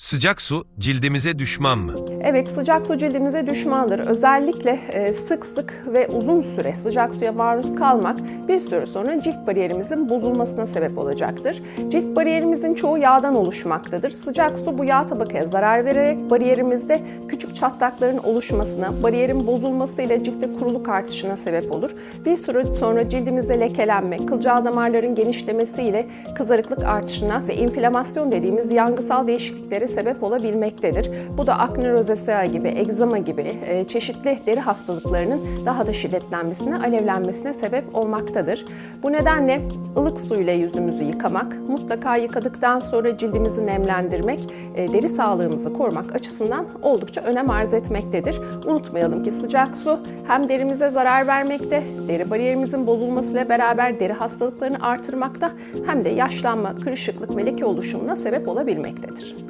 Sıcak su cildimize düşman mı? Evet sıcak su cildimize düşmandır. Özellikle e, sık sık ve uzun süre sıcak suya maruz kalmak bir süre sonra cilt bariyerimizin bozulmasına sebep olacaktır. Cilt bariyerimizin çoğu yağdan oluşmaktadır. Sıcak su bu yağ tabakaya zarar vererek bariyerimizde küçük çatlakların oluşmasına, bariyerin bozulması ile ciltte kuruluk artışına sebep olur. Bir süre sonra cildimizde lekelenme, kılcal damarların genişlemesi ile kızarıklık artışına ve inflamasyon dediğimiz yangısal değişikliklere sebep olabilmektedir. Bu da akne rozesea gibi, egzama gibi e, çeşitli deri hastalıklarının daha da şiddetlenmesine, alevlenmesine sebep olmaktadır. Bu nedenle ılık su ile yüzümüzü yıkamak, mutlaka yıkadıktan sonra cildimizi nemlendirmek, e, deri sağlığımızı korumak açısından oldukça önem arz etmektedir. Unutmayalım ki sıcak su hem derimize zarar vermekte, deri bariyerimizin bozulmasıyla beraber deri hastalıklarını artırmakta hem de yaşlanma, kırışıklık ve oluşumuna sebep olabilmektedir.